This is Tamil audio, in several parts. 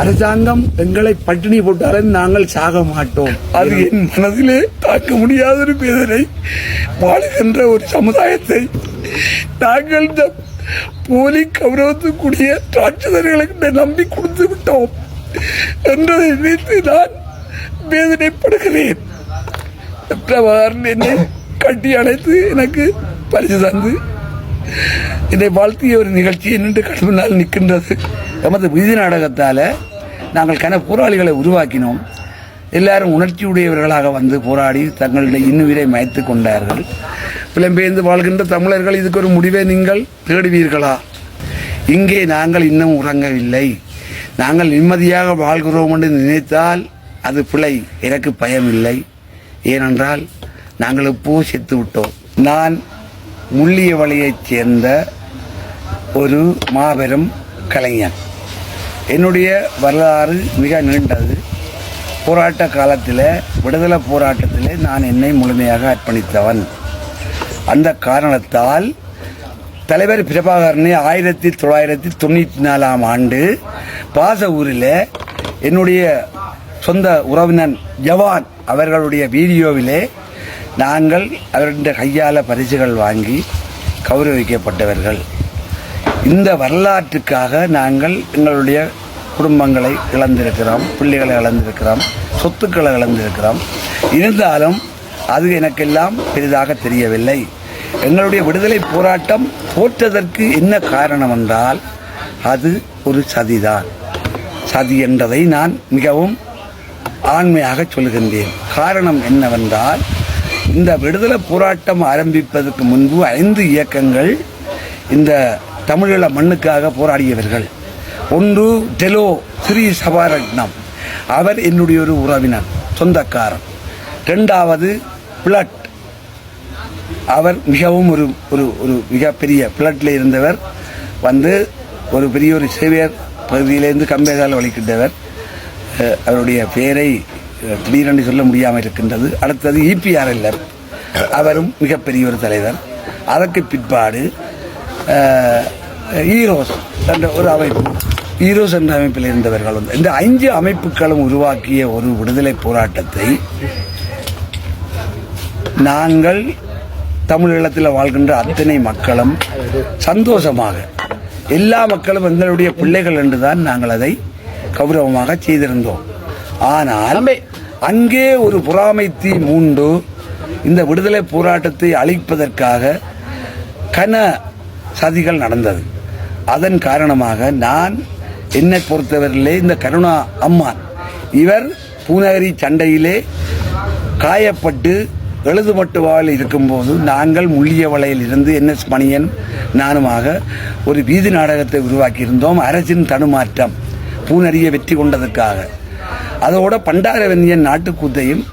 அரசாங்கம் எங்களை பட்டினி போட்டாலும் நாங்கள் சாக மாட்டோம். அது என் மனதிலே தாக்க முடியாத ஒரு வேதனை. வாழுகின்ற ஒரு சமுதாயத்தை நாங்கள் இந்த போலி கௌரவத்துக்குரிய ராட்சதர்களுக்கு நம்பி கொடுத்து விட்டோம் என்றதை நினைத்து நான் வேதனைப்படுகிறேன். என்னை கட்டி அணைத்து எனக்கு பரிசு தந்து என்னை வாழ்த்திய ஒரு நிகழ்ச்சி என்னென்று கடமைனால் நிற்கின்றது. எமது விதி நாடகத்தால் நாங்கள் கன போராளிகளை உருவாக்கினோம். எல்லாரும் உணர்ச்சியுடையவர்களாக வந்து போராடி தங்களுடைய இன்னுயிரை மயத்து கொண்டார்கள். புலம்பெயர்ந்து வாழ்கின்ற தமிழர்கள் இதுக்கு ஒரு முடிவை நீங்கள் தேடுவீர்களா? இங்கே நாங்கள் இன்னும் உறங்கவில்லை. நாங்கள் நிம்மதியாக வாழ்கிறோம் என்று நினைத்தால் அது பிழை எனக்கு பயமில்லை. ஏனென்றால் நாங்கள் இப்போ செத்து விட்டோம். நான் முள்ளியவளையைச் சேர்ந்த ஒரு மாபெரும் கலைஞன். என்னுடைய வரலாறு மிக நீண்டது. போராட்ட காலத்தில் விடுதலை போராட்டத்தில் நான் என்னை முழுமையாக அர்ப்பணித்தவன். அந்த காரணத்தால் தலைவர் பிரபாகரனை ஆயிரத்தி தொள்ளாயிரத்தி தொண்ணூற்றி நாலாம் ஆண்டு பாச ஊரில் என்னுடைய சொந்த உறவினன் ஜவான் அவர்களுடைய வீடியோவிலே நாங்கள் அவருடைய கையால் பரிசுகள் வாங்கி கௌரவிக்கப்பட்டவர்கள். இந்த வரலாற்றுக்காக நாங்கள் எங்களுடைய குடும்பங்களை இழந்திருக்கிறோம் பிள்ளைகளை இழந்திருக்கிறோம் சொத்துக்களை இழந்திருக்கிறோம். இருந்தாலும் அது எனக்கெல்லாம் பெரிதாக தெரியவில்லை. எங்களுடைய விடுதலை போராட்டம் தோற்றதற்கு என்ன காரணம் என்றால் அது ஒரு சதிதான். சதி என்றதை நான் மிகவும் ஆண்மையாக சொல்கின்றேன். காரணம் என்னவென்றால் இந்த விடுதலை போராட்டம் ஆரம்பிப்பதற்கு முன்பு ஐந்து இயக்கங்கள் இந்த தமிழீழ மண்ணுக்காக போராடியவர்கள். ஒன்று டெலோ ஸ்ரீ சபாரட்னம் அவர் என்னுடைய ஒரு உறவினர் சொந்தக்காரன் ரெண்டாவது பிளட் அவர் மிகவும் ஒரு ஒரு ஒரு மிகப்பெரிய பிளட்டில் இருந்தவர். வந்து ஒரு பெரிய ஒரு சேவியர் பகுதியிலேருந்து கம்பேதால் வலிக்கின்றவர் அவருடைய பெயரை திடீரென்று சொல்ல முடியாமல் இருக்கின்றது. அடுத்தது இபிஆர்எல்ஆர் அவரும் மிகப்பெரிய ஒரு தலைவர். அதற்கு பிற்பாடு ஈரோஸ் என்ற ஒரு அமைப்பு. ஈரோஸ் என்ற அமைப்பில் இருந்தவர்கள் வந்து இந்த ஐந்து அமைப்புகளும் உருவாக்கிய ஒரு விடுதலை போராட்டத்தை நாங்கள் தமிழீழத்தில் வாழ்கின்ற அத்தனை மக்களும் சந்தோஷமாக எல்லா மக்களும் எங்களுடைய பிள்ளைகள் என்றுதான் நாங்கள் அதை கௌரவமாக செய்திருந்தோம். ஆனால் அங்கே ஒரு பொறாமை தீ மூண்டு இந்த விடுதலை போராட்டத்தை அழிப்பதற்காக கன சதிகள் நடந்தது. அதன் காரணமாக நான் என்னை பொறுத்தவரையிலே இந்த கருணா அம்மான் இவர் பூநகரி சண்டையிலே காயப்பட்டு எழுதுமட்டுவாள் இருக்கும்போது நாங்கள் முள்ளியவளையில் இருந்து என்எஸ் மணியன் நானுமாக ஒரு வீதி நாடகத்தை உருவாக்கியிருந்தோம். அரசின் தடுமாற்றம் பூநரியை வெற்றி கொண்டதற்காக. அதோட பண்டாரவன்யன் நாட்டுக்கூத்தையும்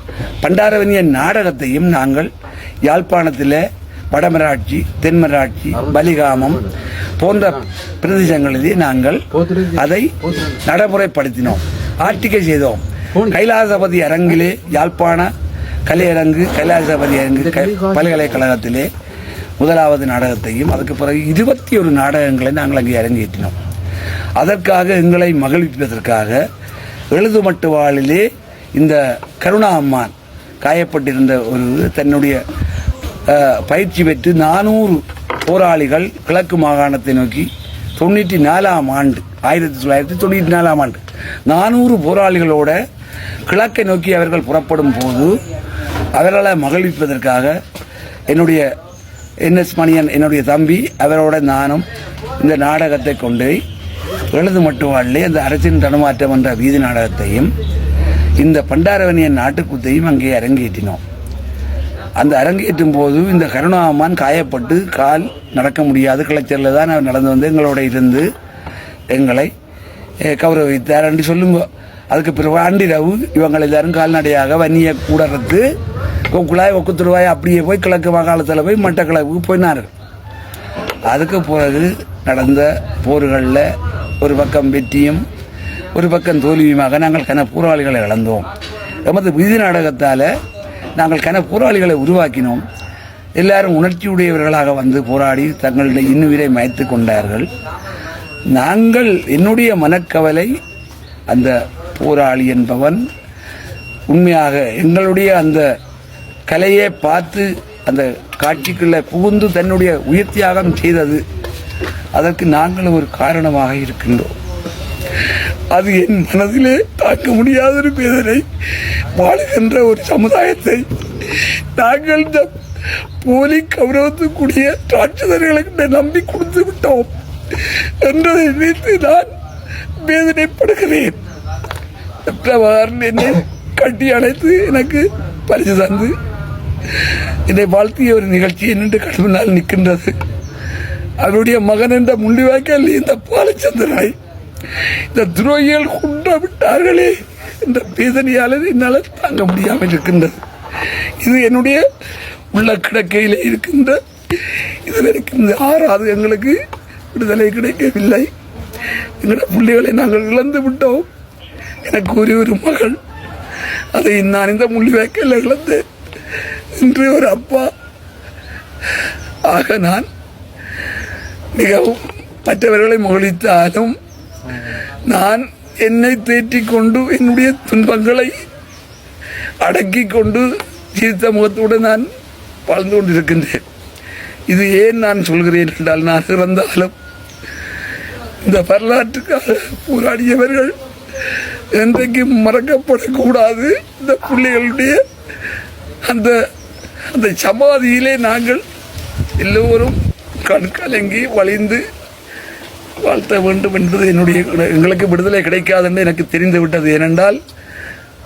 பண்டாரவன்யன் நாடகத்தையும் நாங்கள் யாழ்ப்பாணத்தில் வடமராட்சி தென்மராட்சி பலிகாமம் போன்ற பிரதேசங்களிலே நாங்கள் அதை நடைமுறைப்படுத்தினோம். ஆர்டிகை செய்தோம். கைலாசபதி அரங்கிலே யாழ்ப்பாண கலையரங்கு கைலாசபதி அரங்கு பல்கலைக்கழகத்திலே முதலாவது நாடகத்தையும் அதுக்கு பிறகு இருபத்தி ஒரு நாடகங்களை நாங்கள் அங்கே அரங்கேற்றினோம். அதற்காக எங்களை மகிழ்விப்பதற்காக எழுதுமட்டு வாழிலே இந்த கருணா அம்மான் காயப்பட்டிருந்த ஒரு தன்னுடைய பயிற்சி பெற்று நானூறு போராளிகள் கிழக்கு மாகாணத்தை நோக்கி தொண்ணூற்றி நாலாம் ஆண்டு ஆயிரத்தி தொள்ளாயிரத்தி தொண்ணூற்றி நாலாம் ஆண்டு. நானூறு போராளிகளோட கிழக்கை நோக்கி அவர்கள் புறப்படும் போது அவர்களை மகிழ்விப்பதற்காக என்னுடைய என்எஸ் மணியன் என்னுடைய தம்பி அவரோட நானும் இந்த நாடகத்தை கொண்டு எழுது மட்டுவாளிலே அந்த அரசின் தடுமாற்றம் என்ற வீதி நாடகத்தையும் இந்த பண்டாரவணியன் நாட்டுக்கூத்தையும் அங்கே அரங்கேற்றினோம். அந்த அரங்கேற்றும் போது இந்த கருணாமான் காயப்பட்டு கால் நடக்க முடியாது. கிளச்சரில் தான் அவர் நடந்து வந்து எங்களோட இருந்து எங்களை கௌரவித்தார் என்று சொல்லுங்க. அதுக்கு பிறகு ஆண்டிரவு இவங்க எல்லாரும் கால்நடையாக வன்னிய கூடறது கொக்குழாய் ஒக்குத்துருவாய் அப்படியே போய் கிழக்கு மாகாணத்தில் போய் மட்டக்கிழக்கு போயினார்கள் அதுக்கு பிறகு நடந்த போர்களில் ஒரு பக்கம் வெற்றியும் ஒரு பக்கம் தோல்வியுமாக நாங்கள் கன போராளிகளை இழந்தோம். எமது விதி நாடகத்தால் நாங்கள் கன போராளிகளை உருவாக்கினோம். எல்லாரும் உணர்ச்சியுடையவர்களாக வந்து போராடி தங்களுடைய இன்னுயிரை மயத்து கொண்டார்கள். நாங்கள் என்னுடைய மனக்கவலை அந்த போராளி என்பவன் உண்மையாக எங்களுடைய அந்த கலையை பார்த்து அந்த காட்சிக்குள்ளே புகுந்து தன்னுடைய உயிர் தியாகம் செய்தது அதற்கு நாங்களும் ஒரு காரணமாக இருக்கின்றோம். அது என் மனதிலே தாக்க முடியாத ஒரு வேதனை. வாழ்கின்ற ஒரு சமுதாயத்தை நாங்கள் இந்த போலி கௌரவத்துக்குரிய ராட்சதர்களுக்கு நம்பி கொடுத்து விட்டோம் என்றதை நினைத்து நான் வேதனைப்படுகிறேன். பெற்றவாறு என்னை கட்டி அணைத்து எனக்கு பரிசு தந்து என்னை வாழ்த்திய ஒரு நிகழ்ச்சி என்னென்று கடவுளால் நிற்கின்றது. அவருடைய மகன் என்ற முள்ளிவாய்க்கால் இந்த பாலச்சந்திரனை இந்த துரோகிகள் கொண்டு விட்டார்களே. இந்த வேதனையால் என்னால் தாங்க முடியாமல் இருக்கின்றது. இது என்னுடைய உள்ள கிடக்கையில் இருக்கின்ற இதுவரைக்கும் இந்த ஆறாவது எங்களுக்கு விடுதலை கிடைக்கவில்லை. எங்களோட பிள்ளைகளை நாங்கள் இழந்து விட்டோம். எனக்கு ஒரே ஒரு மகள். அதை நான் இந்த முள்ளிவாய்க்கால் இழந்தேன் இன்று ஒரு அப்பா. ஆக நான் மிகவும் மற்றவர்களை மகிழ்த்தாலும் நான் என்னை தேற்றி கொண்டு என்னுடைய துன்பங்களை அடக்கி கொண்டு சிரித்த முகத்தோடு நான் வாழ்ந்து கொண்டிருக்கின்றேன். இது ஏன் நான் சொல்கிறேன் என்றால் நான் இறந்தாலும் இந்த வரலாற்றுக்காக போராடியவர்கள் என்றைக்கு மறக்கப்படக்கூடாது. இந்த பிள்ளைகளுடைய அந்த அந்த சமாதியிலே நாங்கள் எல்லோரும் கண்கலங்கி வழிந்து வாழ்த்த வேண்டும் என்பது என்னுடைய எங்களுக்கு விடுதலை கிடைக்காது என்று எனக்கு தெரிந்து விட்டது. ஏனென்றால்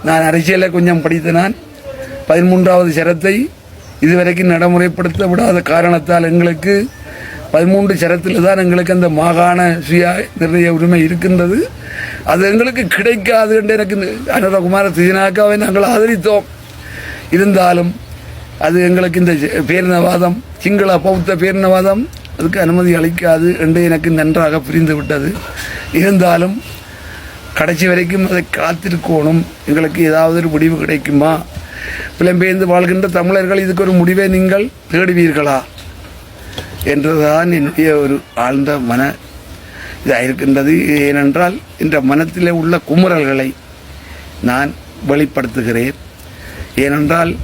நான் அரசியலை கொஞ்சம் படித்த நான் பதிமூன்றாவது சரத்தை இதுவரைக்கும் நடைமுறைப்படுத்த விடாத காரணத்தால் எங்களுக்கு பதிமூன்று சரத்தில் தான் எங்களுக்கு அந்த மாகாண சுய நிர்ணய உரிமை இருக்கின்றது. அது எங்களுக்கு கிடைக்காது என்று எனக்கு அனுரகுமார திஜனாக்காவை நாங்கள் ஆதரித்தோம். இருந்தாலும் அது எங்களுக்கு இந்த பேரினவாதம் சிங்கள பௌத்த பேரினவாதம் அதுக்கு அனுமதி அளிக்காது என்று எனக்கு நன்றாக புரிந்து விட்டது இருந்தாலும் கடைசி வரைக்கும் அதை காத்திருக்கணும். எங்களுக்கு ஏதாவது ஒரு முடிவு கிடைக்குமா? புலம்பெயர்ந்து வாழ்கின்ற தமிழர்கள் இதுக்கு ஒரு முடிவை நீங்கள் தேடுவீர்களா? என்றுதான் என்னுடைய ஒரு ஆழ்ந்த மன இதாக இருக்கின்றது. ஏனென்றால் இந்த மனத்திலே உள்ள குமுறல்களை நான் வெளிப்படுத்துகிறேன். ஏனென்றால்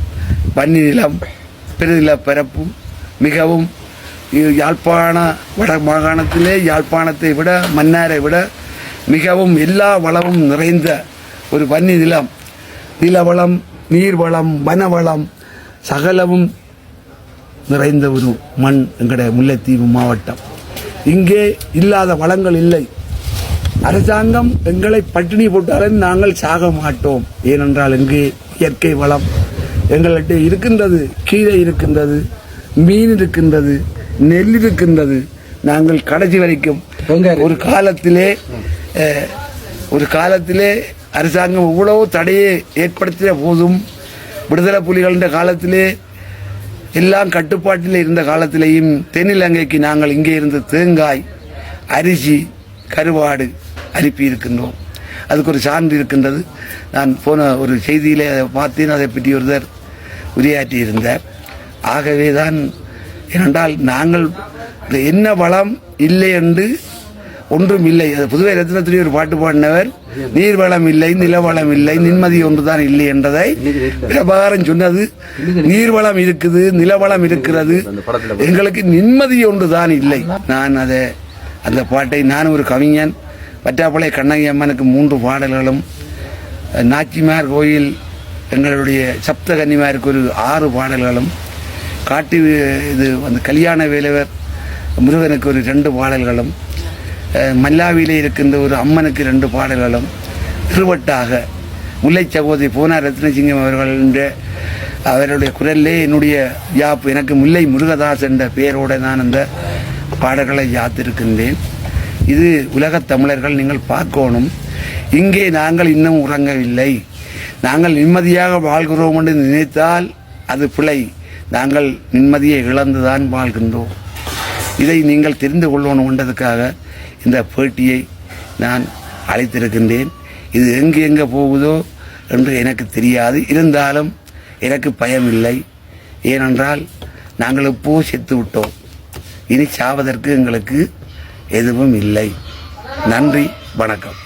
பன்னி நிலம் பெருநில பரப்பு மிகவும் யாழ்ப்பாண வட மாகாணத்திலே யாழ்ப்பாணத்தை விட மன்னாரை விட மிகவும் எல்லா வளமும் நிறைந்த ஒரு வன்னி நிலம். நிலவளம் நீர்வளம் வனவளம் சகலமும் நிறைந்த ஒரு மண் எங்களுடைய முல்லைத்தீவு மாவட்டம். இங்கே இல்லாத வளங்கள் இல்லை. அரசாங்கம் எங்களை பட்டினி போட்டாலும் நாங்கள் சாக மாட்டோம். ஏனென்றால் இங்கே இயற்கை வளம் எங்கள்கிட்ட இருக்கின்றது கீரை இருக்கின்றது மீன் இருக்கின்றது நெல் இருக்கின்றது நாங்கள் கடைசி வரைக்கும் ஒரு காலத்திலே ஒரு காலத்திலே அரசாங்கம் இவ்வளவு தடையை ஏற்படுத்திய போதும் விடுதலை புலிகளின் காலத்திலே எல்லாம் கட்டுப்பாட்டில் இருந்த காலத்திலேயும் தென்னிலங்கைக்கு நாங்கள் இங்கே இருந்து தேங்காய் அரிசி கருவாடு அனுப்பி இருக்கின்றோம் அதுக்கு ஒரு சான்று இருக்கின்றது. நான் போன ஒரு செய்தியிலே அதை பார்த்தேன். அதை பற்றி ஒருத்தர் உரையாற்றி இருந்தார் ஆகவே தான் ஏனென்றால் நாங்கள் என்ன வளம் இல்லை என்று ஒன்றும் இல்லை. அது புதுவை ரத்னத்திலே ஒரு பாட்டு பாடினவர் நீர் வளம் இல்லை நிலவளம் இல்லை நிம்மதி ஒன்றுதான் இல்லை என்றதை பிரபாகரன் சொன்னது. நீர்வளம் இருக்குது நிலவளம் இருக்கிறது. எங்களுக்கு நிம்மதி ஒன்றுதான் இல்லை. நான் அதை அந்த பாட்டை நான் ஒரு கவிஞன் பட்டாப்பளை கண்ணகி அம்மனுக்கு மூன்று பாடல்களும் நாச்சிமார் கோயில் எங்களுடைய சப்த கன்னிமாருக்கு ஒரு ஆறு பாடல்களும் காட்டு இது அந்த கல்யாண வேலவர் முருகனுக்கு ஒரு ரெண்டு பாடல்களும் மல்லாவிலே இருக்கின்ற ஒரு அம்மனுக்கு ரெண்டு பாடல்களும் திருவட்டாக முல்லை சகோதரி போனார் ரத்னசிங்கம் அவர்களுடைய அவருடைய குரல்லே என்னுடைய யாப்பு எனக்கு முல்லை முருகதாஸ் என்ற பெயரோடு நான் அந்த பாடல்களை யாத்திருக்கின்றேன். இது உலகத் தமிழர்கள் நீங்கள் பார்க்கணும். இங்கே நாங்கள் இன்னும் உறங்கவில்லை. நாங்கள் நிம்மதியாக வாழ்கிறோம் என்று நினைத்தால் அது பிழை. நாங்கள் நிம்மதியை இழந்துதான் வாழ்கின்றோம். இதை நீங்கள் தெரிந்து கொள்ளணும் என்றதுக்காக இந்த பேட்டியை நான் அழைத்திருக்கின்றேன் இது எங்கே எங்கே போகுதோ என்று எனக்கு தெரியாது. இருந்தாலும் எனக்கு பயமில்லை. ஏனென்றால் நாங்கள் இப்போ செத்து விட்டோம். இனி சாவதற்கு எங்களுக்கு எதுவும் இல்லை. நன்றி வணக்கம்.